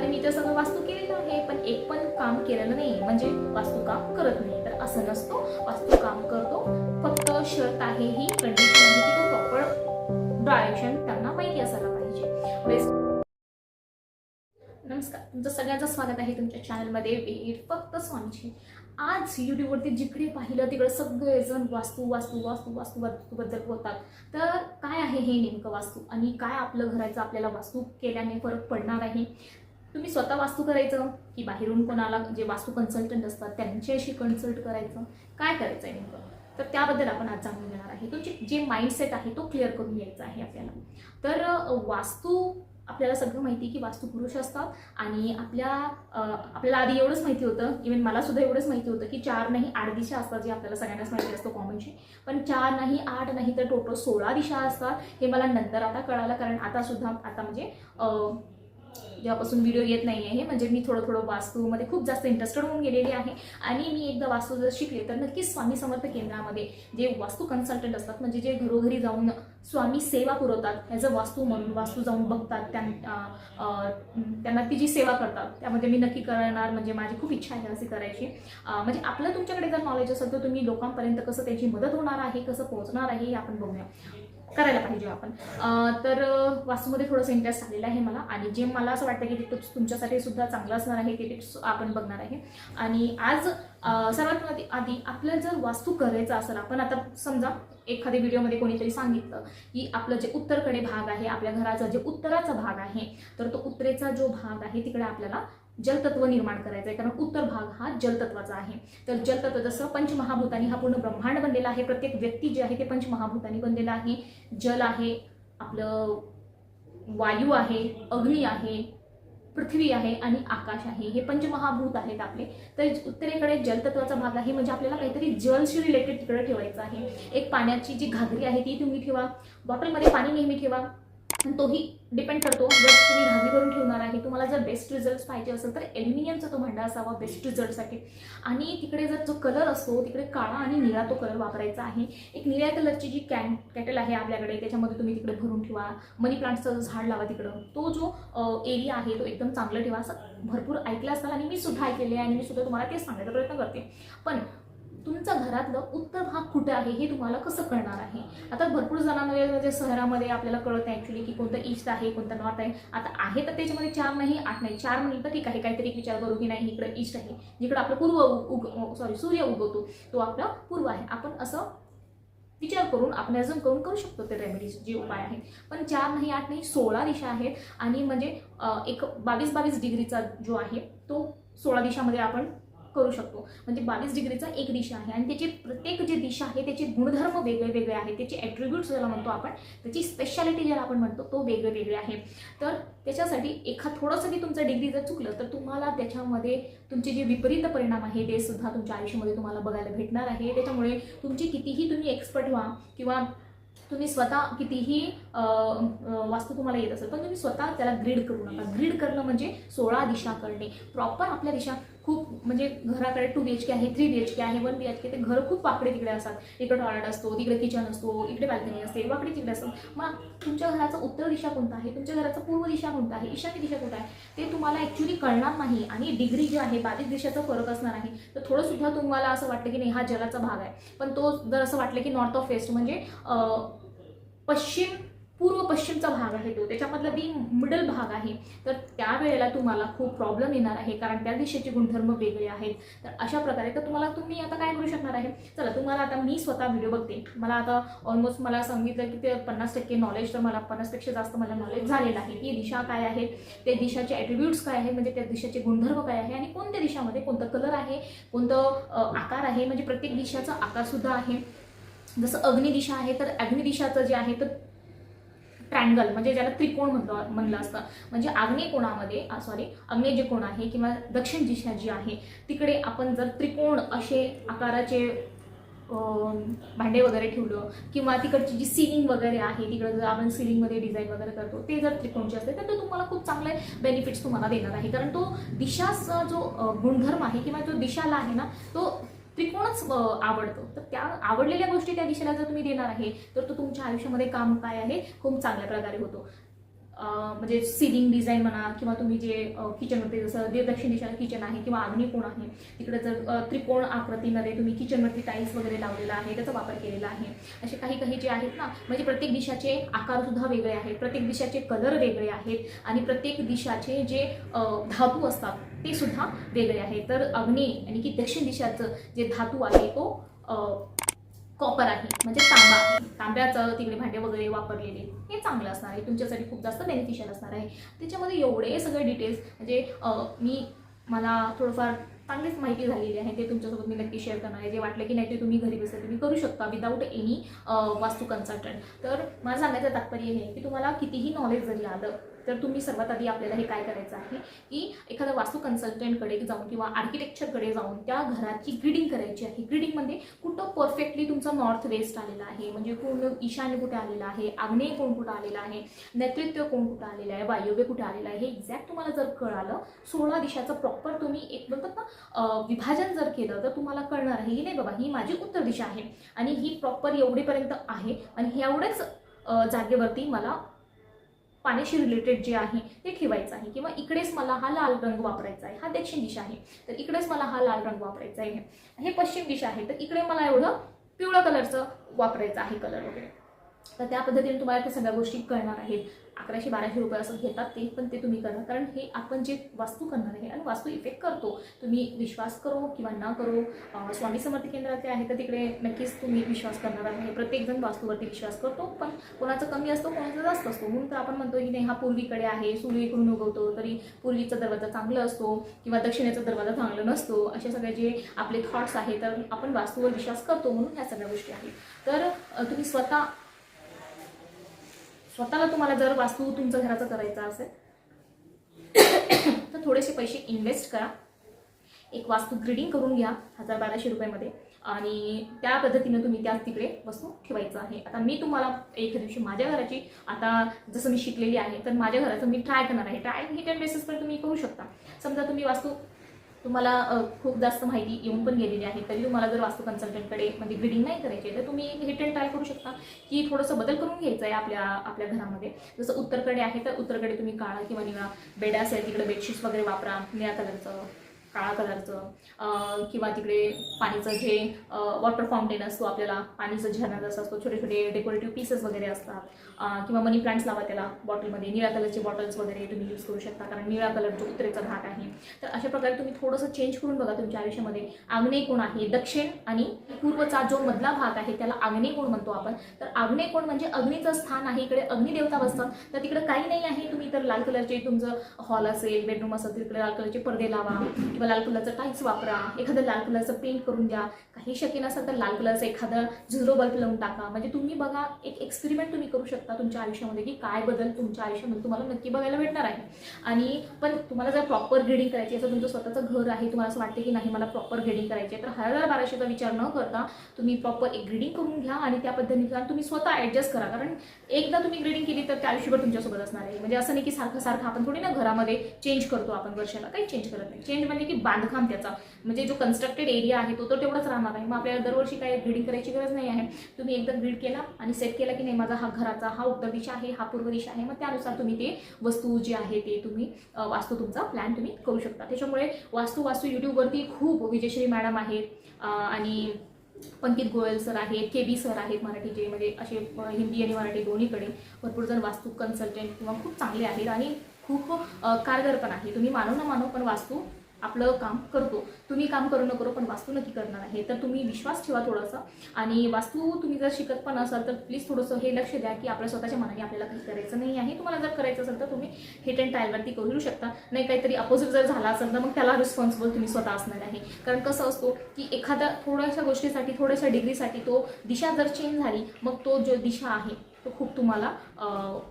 अरे मी तर सगळं वास्तू केलेलं आहे पण एक पण काम केलेलं नाही. म्हणजे वास्तू काम करत नाही. तर असं नसतो. वास्तू काम करतो. फक्त शर्त आहे ही कंडिशन आहे की तो प्रॉपर डायरेक्शन त्यांना माहिती असायला पाहिजे. नमस्कार. तुमचं सगळ्यांचं स्वागत आहे तुमच्या चॅनलमध्ये वेळ फक्त स्वामीची. आज यूट्यूबवरती जिकडे पाहिलं तिकडे सगळेजण वास्तू वास्तू वास्तू वास्तू वास्तूबद्दल बोलतात. तर काय आहे हे नेमकं वास्तू? आणि काय आपलं घराचं आपल्याला वास्तू केल्याने फरक पडणार आहे? तुम्ही स्वतः वास्तू करायचं की बाहेरून कोणाला जे वास्तू कन्सल्टंट असतात त्यांच्याशी कन्सल्ट करायचं? काय करायचं आहे नेमकं? तर त्याबद्दल आपण आज जाणून घेणार आहे. तुमची जे माइंडसेट आहे तो क्लिअर करून घ्यायचा आहे आपल्याला. तर वास्तू आपल्याला सगळं माहिती आहे की वास्तू पुरुष असतात आणि आपल्या आपल्याला आधी एवढंच माहिती होतं इवन मला सुद्धा एवढंच माहिती होतं की चार नाही आठ दिशा असतात जे आपल्याला सगळ्यांनाच माहिती असतं कॉमनची पण चार नाही आठ नाही तर टोटल सोळा दिशा असतात हे मला नंतर आता कळालं कारण आता सुद्धा आता म्हणजे जेव्हापासून व्हिडिओ येत नाही आहे म्हणजे मी थोडं थोडं वास्तूमध्ये खूप जास्त इंटरेस्टेड होऊन गेलेली आहे. आणि मी एकदा वास्तू जर शिकले तर नक्कीच स्वामी समर्थ केंद्रामध्ये जे वास्तू कन्सल्टंट असतात म्हणजे जे घरोघरी जाऊन स्वामी सेवा पुरवतात ॲज अ वास्तू म्हणून वास्तू जाऊन बघतात त्यां त्यांना ती जी सेवा करतात त्यामध्ये मी नक्की करणार म्हणजे माझी खूप इच्छा आहे अशी करायची. म्हणजे आपलं तुमच्याकडे जर नॉलेज असेल तर तुम्ही लोकांपर्यंत कसं त्याची मदत होणार आहे कसं पोहोचणार आहे हे आपण बघूया. करायला पाहिजे आपण. तर वास्तूमध्ये थोडंसं इंटरेस्ट झालेला आहे मला. आणि जे मला असं वाटतं की ते टिप्स तुमच्यासाठी सुद्धा चांगलं असणार आहे ते टिप्स आपण बघणार आहे. आणि आज सर्वात आधी- आधी आपल्याला जर वास्तू करायचा असेल आपण आता समजा एखाद्या व्हिडिओमध्ये कोणीतरी सांगितलं की आपलं जे उत्तरकडे भाग आहे आपल्या घराचा जे उत्तराचा भाग आहे तर तो उत्तरेचा जो भाग आहे तिकडे आपल्याला जलतत्व निर्माण करायचं आहे कारण उत्तर भाग हा जलतत्वाचा आहे. तर जलतत्व जसं पंचमहाभूतानी हा पूर्ण ब्रह्मांड बनलेला आहे प्रत्येक व्यक्ती जे आहे ते पंचमहाभूतानी बनलेला आहे. जल आहे आपलं वायू आहे अग्नी आहे पृथ्वी आहे आणि आकाश आहे. हे पंचमहाभूत आहेत आपले. तर उत्तरेकडे जलतत्वाचा भाग आहे म्हणजे आपल्याला काहीतरी जलशी रिलेटेड तिकडे ठेवायचं आहे. एक पाण्याची जी घागरी आहे ती तुम्ही ठेवा. बॉटलमध्ये पाणी नेहमी ठेवा. तोही डिपेंड करतो. जर तुम्ही घागरी करून ठेवणार आहे तुम्हाला जर बेस्ट रिझल्ट पाहिजे असेल तर ॲल्युमिनियमचा तो भांडा असावा बेस्ट रिझल्टसाठी आणि तिकडे जर जो कलर असतो तिकडे काळा आणि निळा तो कलर वापरायचा आहे. एक निळ्या कलरची जी कॅन कॅटल आहे आपल्याकडे त्याच्यामध्ये तुम्ही तिकडे भरून ठेवा. मनी प्लांटचं झाड लावा तिकडं. तो जो एरिया आहे तो एकदम चांगला ठेवा. असं भरपूर ऐकलं असाल आणि मी सुद्धा ऐकलेले आहे आणि मी सुद्धा तुम्हाला तेच सांगायचा प्रयत्न करते. पण तुमचा घरातलं उत्तर भाग कुठे आहे हे तुम्हाला कसं कळणार आहे? आता भरपूर जणांमध्ये म्हणजे शहरामध्ये आपल्याला कळत नाही ॲक्च्युली की कोणतं ईस्ट आहे कोणतं नॉर्थ आहे. आता आहे तर त्याच्यामध्ये चार नाही आठ नाही. चार म्हणलं तर ठीक आहे काहीतरी विचार करू की नाही इकडं ईस्ट आहे. जिकडं आपलं पूर्व उग सॉरी सूर्य उगवतो तो आपला पूर्व आहे. आपण असं विचार करून आपण अजून करून करू शकतो ते रेमेडीज जे उपाय आहे पण चार नाही आठ नाही सोळा दिशा आहेत. आणि म्हणजे एक बावीस बावीस डिग्रीचा जो आहे तो सोळा दिशामध्ये आपण करू शकतो. म्हणजे बावीस डिग्रीचा एक दिशा आहे. आणि त्याची प्रत्येक जे दिशा आहे त्याचे गुणधर्म वेगळे वेगळे आहेत. त्याचे ॲट्रिब्यूट्स ज्याला म्हणतो आपण त्याची स्पेशालिटी ज्याला आपण म्हणतो तो वेगळे वेगळे आहे. तर त्याच्यासाठी एखाद थोडंसं की तुमचं डिग्री जर चुकलं तर तुम्हाला त्याच्यामध्ये तुमचे जे विपरीत परिणाम आहे ते सुद्धा तुमच्या आयुष्यामध्ये तुम्हाला बघायला भेटणार आहे. त्याच्यामुळे तुमची कितीही तुम्ही एक्सपर्ट व्हा किंवा तुम्ही स्वतः कितीही वास्तू तुम्हाला येत असेल पण तुम्ही स्वतः त्याला ग्रीड करू नका. ग्रीड करणं म्हणजे सोळा दिशा करणे. प्रॉपर आपल्या दिशा खूप म्हणजे घराकडे टू बी एच के आहे थ्री बी एच के आहे वन बी एच के ते घर खूप वाकडे तिकडे असतात. इकडे टॉयलेट असतो तिकडे किचन असतो इकडे बाल्कनी असते वाकडे तिकडे असतात. मग तुमच्या घराचं उत्तर दिशा कोणता आहे? तुमच्या घराचा पूर्व दिशा कोणता आहे? ईशान्य दिशा कोणता आहे? ते तुम्हाला ॲक्च्युली कळणार नाही आणि डिग्री जी आहे बाधित दिशेचा फरक असणार आहे. तर थोडंसुद्धा तुम्हाला असं वाटतं की नाही हा जलाचा भाग आहे. पण तो जर असं वाटलं की नॉर्थ ऑफ वेस्ट म्हणजे पश्चिम पूर्व पश्चिमचा भाग आहे तो त्याच्यामधला बी मिडल भाग आहे. तर त्यावेळेला तुम्हाला खूप प्रॉब्लेम येणार आहे कारण त्या दिशेचे गुणधर्म वेगळे आहेत. तर अशा प्रकारे तर तुम्हाला तुम्ही आता काय करू शकणार आहे? चला तुम्हाला आता मी स्वतः व्हिडिओ बघते. मला आता ऑलमोस्ट मला सांगितलं की ते पन्नास टक्के नॉलेज तर मला पन्नासपेक्षा जास्त मला नॉलेज झालेलं आहे. की दिशा काय आहे? ते दिशाचे ॲट्रिब्यूट्स काय आहे? म्हणजे त्या दिशाचे गुणधर्म काय आहे? आणि कोणत्या दिशामध्ये कोणतं कलर आहे? कोणतं आकार आहे? म्हणजे प्रत्येक दिशाचा आकारसुद्धा आहे. जसं अग्निदिशा आहे तर अग्निदिशाचं जे आहे तर ट्रँगल म्हणजे ज्याला त्रिकोण म्हणलं म्हणलं असतं. म्हणजे आग्नेय कोणामध्ये सॉरी आग्नेय जे कोण आहे किंवा दक्षिण दिशा जी आहे तिकडे आपण जर त्रिकोण असे आकाराचे भांडे वगैरे ठेवलं किंवा तिकडची जी सिलिंग वगैरे आहे तिकडं जर आपण सिलिंगमध्ये डिझाईन वगैरे करतो ते जर त्रिकोणचे असते तर तो तुम्हाला खूप चांगले बेनिफिट्स तुम्हाला देणार आहे. कारण तो दिशाचा जो गुणधर्म आहे किंवा जो दिशाला आहे ना तो त्रिकोणच आवडतं आवडतो. तर त्या आवडलेल्या गोष्टी त्या दिशेला जर तुम्ही देणार आहे तर तो तुमच्या आयुष्यामध्ये काम काय आहे खूप चांगल्या प्रकारे होतो. म्हणजे सिलिंग डिझाईन म्हणा किंवा तुम्ही जे किचनमध्ये जसं देवदक्षिण दिशा किचन आहे किंवा अग्नी कोण आहे तिकडे जर त्रिकोण आकृतीमध्ये तुम्ही किचनवरती टाईल्स वगैरे लावलेला आहे त्याचा वापर केलेला आहे. असे काही काही जे आहेत ना म्हणजे प्रत्येक दिशाचे आकार सुद्धा वेगळे आहेत प्रत्येक दिशाचे कलर वेगळे आहेत आणि प्रत्येक दिशाचे जे धातू असतात ते सुद्धा वेगळे आहेत. तर अग्नी आणि की दक्षिण दिशाचं जे धातू आहे तो कॉपर आहे म्हणजे तांबा आहे. तांब्याचं तिकडे भांडे वगैरे वापरलेले हे चांगलं असणार आहे. तुमच्यासाठी खूप जास्त बेनिफिशियल असणार आहे. त्याच्यामध्ये एवढे सगळे डिटेल्स म्हणजे मी मला थोडंफार चांगलीच माहिती झालेली आहे. ते तुमच्यासोबत मी नक्की शेअर करणार आहे. जे वाटलं की नाही ते तुम्ही घरी बसले तुम्ही करू शकता विदाऊट एनी वास्तू कन्सल्टंट तर मला सांगायचं तात्पर्य हे आहे की तुम्हाला कितीही नॉलेज जरी आलं तर तुम्ही सर्वात आधी आपल्याला हे काय करायचं आहे की एखाद्या वास्तू कन्सल्टंटकडे जाऊन किंवा आर्किटेक्चरकडे जाऊन त्या घराची ग्रीडिंग करायची आहे. ग्रीडिंगमध्ये कुठं परफेक्टली तुमचा नॉर्थ वेस्ट आलेला आहे म्हणजे कोण ईशान्य कुठे आलेला आहे आग्नेय कोण कुठं आलेला आहे नेतृत्व कोण कुठं आलेलं आहे वायव्य कुठे आलेलं आहे हे एक्झॅक्ट तुम्हाला जर कळालं सोळा दिशाचं प्रॉपर तुम्ही एक बोलतात ना विभाजन जर केलं तर तुम्हाला कळणार आहे की नाही बाबा ही माझी उत्तर दिशा आहे. आणि ही प्रॉपर एवढेपर्यंत आहे आणि एवढ्याच जागेवरती मला पाण्याशी रिलेटेड जे आहे ते ठेवायचं आहे. किंवा इकडेच मला हा लाल रंग वापरायचा आहे. हा दक्षिण दिशा आहे. तर इकडेच मला हा लाल रंग वापरायचा आहे. हे पश्चिम दिशा आहे. तर इकडे मला एवढं पिवळं कलरचं वापरायचं आहे कलर वगैरे. तर त्या पद्धतीने तुम्हाला त्या सगळ्या गोष्टी कळणार आहेत. अकराशे बाराशे रुपये असं घेतात ते पण ते तुम्ही करा. कारण हे आपण जे वास्तू करणार आहे आणि वास्तू इफेक्ट करतो तुम्ही विश्वास करो किंवा ना करो. स्वामी समर्थ केंद्राचे आहे तर तिकडे नक्कीच तुम्ही विश्वास करणार आहे म्हणजे प्रत्येकजण वास्तूवरती विश्वास करतो पण कोणाचा कमी असतो कोणाचा जास्त असतो. म्हणून तर आपण म्हणतो की नाही हा पूर्वीकडे आहे सूर्य इकडून उगवतो तरी पूर्वीचा दरवाजा चांगला असतो किंवा दक्षिणेचा दरवाजा चांगला नसतो. असे सगळे जे आपले थॉट्स आहेत तर आपण वास्तूवर विश्वास करतो म्हणून ह्या सगळ्या गोष्टी आहेत. तर तुम्ही स्वतः स्वतःला तुम्हाला जर वास्तू तुमचं घराचं करायचं असेल तर थोडेसे पैसे इन्व्हेस्ट करा. एक वास्तू ग्रीडिंग करून घ्या हजार बाराशे रुपयामध्ये. आणि त्या पद्धतीनं तुम्ही त्या तिकडे वस्तू ठेवायचं आहे. आता मी तुम्हाला एखाद्या दिवशी माझ्या घराची आता जसं मी शिकलेली आहे तर माझ्या घराचं मी ट्राय करणार आहे. ट्राय हिट अँड बेसिसवर तुम्ही करू शकता. समजा तुम्ही वास्तू तुम्हाला खूप जास्त माहिती येऊन पण गेलेली आहे. तरी तुम्हाला जर वास्तू कन्सल्टंटकडे म्हणजे ग्रीडिंग नाही करायची तर तुम्ही हिट अँड ट्राय करू शकता. की थोडंसं बदल करून घ्यायचं आहे आपल्या आपल्या घरामध्ये. जसं उत्तरकडे आहे तर उत्तरकडे तुम्ही काळा किंवा निळा बेड असेल तिकडे बेडशीट्स वगैरे वापरा निळ्या कलरचं काळा कलरचं किंवा तिकडे पाणीचं जे वॉटर फाउंटेन असतो आपल्याला पाणीचं झरणा जसं असतो छोटे छोटे डेकोरेटिव्ह पीसेस वगैरे असतात. किंवा मनी प्लांट्स लावा त्याला बॉटलमध्ये निळ्या कलरचे बॉटल्स वगैरे तुम्ही यूज करू शकता कारण निळ्या जो उत्तरेचा घाट आहे. तर अशा प्रकारे तुम्ही थोडंसं चेंज करून बघा तुमच्या आयुष्यामध्ये आग्नेय कोण आहे? दक्षिण आणि पूर्वचा जो मधला भाग आहे त्याला आग्नेय कोण म्हणतो आपण? तर आग्नेय कोण म्हणजे अग्नीचं स्थान आहे इकडे अग्निदेवता बसतात. तर तिकडे काही नाही आहे तुम्ही तर लाल कलरचे तुमचं हॉल असेल बेडरूम असेल तिकडे लाल कलरचे पडदे लावा किंवा लाल कलरचं टाईल्स वापरा एखादं लाल कलरचं पेंट करून द्या. काही शक्य नसेल तर लाल कलरचं एखादं झिरो बल्ब लावून टाका. म्हणजे तुम्ही बघा एक एक्सपेरिमेंट तुम्ही करू शकता तुमच्या आयुष्यामध्ये की काय बदल तुमच्या आयुष्यामध्ये तुम्हाला नक्की बघायला भेटणार आहे. आणि पण तुम्हाला जर प्रॉपर ग्रेडिंग करायची असं तुमचं स्वतःचं घर आहे तुम्हाला असं वाटते की नाही मला प्रॉपर ग्रेडिंग करायची आहे तर हजार बाराशेचा विचार न करता तुम्ही प्रॉपर एक ग्रेडिंग करून घ्या आणि त्या पद्धतीने तुम्ही स्वतः ॲडजस्ट करा. कारण एकदा तुम्ही ग्रेडिंग केली तर त्या आयुष्यभर तुमच्यासोबत असणार आहे. म्हणजे असं नाही की सारखं सारखं आपण थोडी ना घरामध्ये चेंज करतो आपण वर्षाला. काही चेंज करत नाही. चेंज म्हणजे की बांधकाम त्याचा. म्हणजे जो कन्स्ट्रक्टेड एरिया आहे तो तर तेवढाच राहणार आहे. मग आपल्याला दरवर्षी काही ग्रीडिंग करायची गरज नाही आहे. तुम्ही एकदा ग्रीड केला आणि सेट केला की नाही माझा हा घराचा हा उत्तर दिशा आहे हा पूर्व दिशा आहे मग त्यानुसार तुम्ही ते वस्तू जे आहे ते तुम्ही वास्तू तुमचा प्लॅन तुम्ही करू शकता. त्याच्यामुळे वास्तू वास्तू यूट्यूबवरती खूप विजयश्री मॅडम आहेत आणि पंकित गोयल सर आहेत के बी सर आहेत मराठीचे म्हणजे असे हिंदी आणि मराठी दोन्हीकडे भरपूर जण वास्तू कन्सल्टंट किंवा खूप चांगले आहेत आणि खूप कारगर पण आहे तुम्ही मानो ना मानव पण वास्तू आपलं काम करतो. तुम्ही काम करू न करू पण वास्तू नक्की करणार आहे. तर तुम्ही विश्वास ठेवा थोडासा. आणि वास्तू तुम्ही जर शिकत पण असाल तर प्लीज थोडंसं हे लक्ष द्या की आपल्या स्वतःच्या मनाने आपल्याला काही करायचं नाही आहे. तुम्हाला जर करायचं असेल तर तुम्ही हिट अँड ट्रायलवरती करू शकता. नाही काहीतरी अपोजिट जर झाला असेल तर मग त्याला रिस्पॉन्सिबल तुम्ही स्वतः असणार आहे. कारण कसं असतो की एखाद्या थोड्याशा गोष्टीसाठी थोड्याशा डिग्रीसाठी तो दिशा जर चेंज झाली मग तो जो दिशा आहे तो खूप तुम्हाला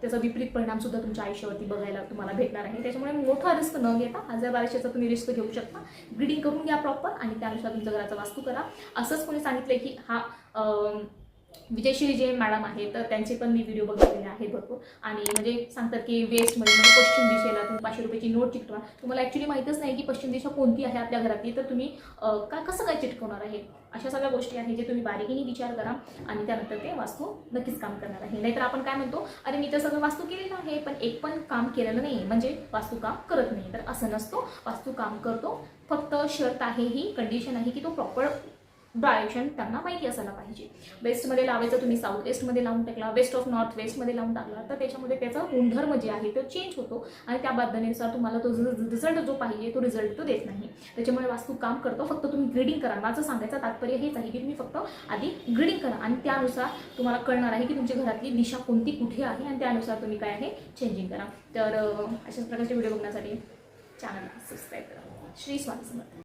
त्याचा विपरीत परिणाम सुद्धा तुमच्या आयुष्यावरती बघायला तुम्हाला भेटणार आहे. त्याच्यामुळे मोठा रिस्क न घेता हजार बाराशेचा तुम्ही रिस्क घेऊ शकता. ग्रीडिंग करून घ्या प्रॉपर आणि त्यानुसार तुमच्या घराचा वास्तू करा. असंच कोणी सांगितलंय की हा विजयश्री जे मॅडम आहेत तर त्यांचे पण मी व्हिडिओ बघितलेले आहेत भरपूर. आणि म्हणजे सांगतात की वेस्टमध्ये म्हणजे पश्चिम दिशेला तुम्ही पाचशे रुपयाची नोट चिकटवा. तुम्हाला ॲक्च्युली माहीतच नाही की पश्चिम दिशा कोणती आहे आपल्या घरातली. तर तुम्ही का काय कसं काय चिटकवणार आहे? अशा सगळ्या गोष्टी आहेत जे तुम्ही बारीकीने विचार करा आणि त्यानंतर ते वास्तू नक्कीच काम करणार आहे. नाहीतर आपण काय म्हणतो अरे मी तर सगळं वास्तू केलेलं आहे पण एक पण काम केलेलं नाही. म्हणजे वास्तू काम करत नाही. तर असं नसतो. वास्तू काम करतो. फक्त शर्त आहे ही कंडिशन आहे की तो प्रॉपर डायरेक्शन त्यांना माहिती असायला पाहिजे. वेस्टमध्ये लावायचं तुम्ही साऊथ वेस्टमध्ये लावून टाकला वेस्ट ऑफ नॉर्थ वेस्टमध्ये लावून टाकला तर त्याच्यामध्ये त्याचा गुणधर्म जे आहे तो चेंज होतो. आणि त्या पद्धतीनुसार तुम्हाला तो रिझल्ट जो पाहिजे तो रिझल्ट तो देत नाही. त्याच्यामुळे वास्तू काम करतो. फक्त तुम्ही ग्रीडिंग करा. माझं सांगायचं तात्पर्य हेच आहे की तुम्ही फक्त आधी ग्रीडिंग करा. आणि त्यानुसार तुम्हाला कळणार आहे की तुमच्या घरातली दिशा कोणती कुठे आहे आणि त्यानुसार तुम्ही काय आहे चेंजिंग करा. तर अशाच प्रकारचे व्हिडिओ बघण्यासाठी चॅनलला सबस्क्राईब करा. श्री स्वामी समर्थ.